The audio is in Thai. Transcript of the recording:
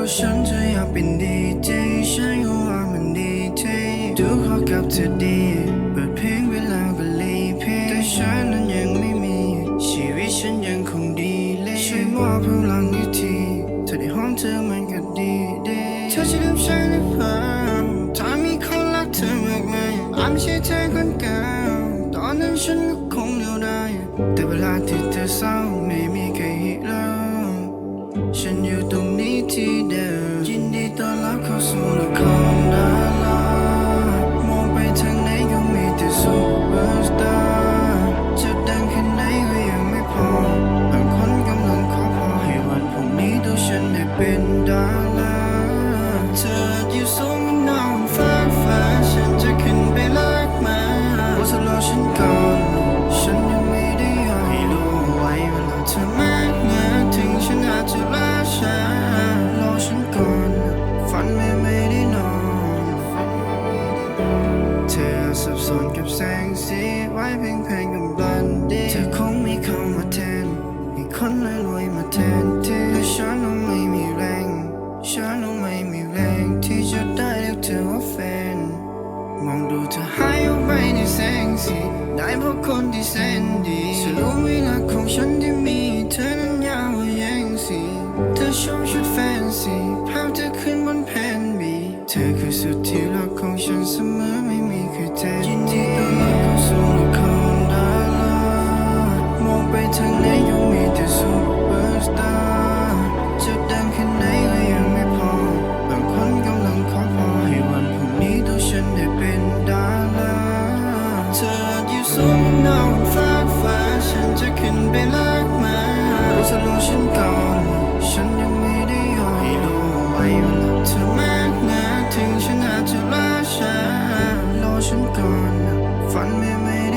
กว่าฉันจะอยากเป็นดีเจฉันก็ว่ามันดีเทดูขอกับเธอดีเปิดเพลงเวลาก็รีเพลย์แต่ฉันนั้นยังไม่มี ชีวิตฉันยังคงดีเลยช่วยมอบพลังอีกทีเธอในห้องเธอมันก็ดีเดเธอจะลืมฉันหรือเปล่าถ้ามีคนรักเธอมากมายอาจไม่ใช่เธอคนเก่าตอนนั้นฉันก็คงเดียวดายแต่เวลาที่เธอเศร้าไม่มีใครเห็นเราฉันอยู่ ออยู่สูงนอนฟ้าฟ้าฉันจะขึ้นไปลากมาโอ้เธอรอฉันก่อนฉันยังไม่ได้ยอมให้รู้ไว้เวลาเธอมากนะถึงฉันอาจจะล่าช้ารอฉันก่อนฝันไม่ไม่ได้นอนเธอสับสนกับแสงสีไว้เพียงเพลงกับบันดี ได้เพราะคนที่แสนดีสรู้เวลาของฉันที่มีเธอนั้นยาวกว่าแย่งสีเธอชอบชุดแฟนซีภาพเธอขึ้นบนแผ่นบีเธอคือสุดที่รักของฉันเสมอไม่มีใครแทน เธอมากนะถึงฉันอาจจะล่าช้ารอฉันก่อนฝันไม่ไม่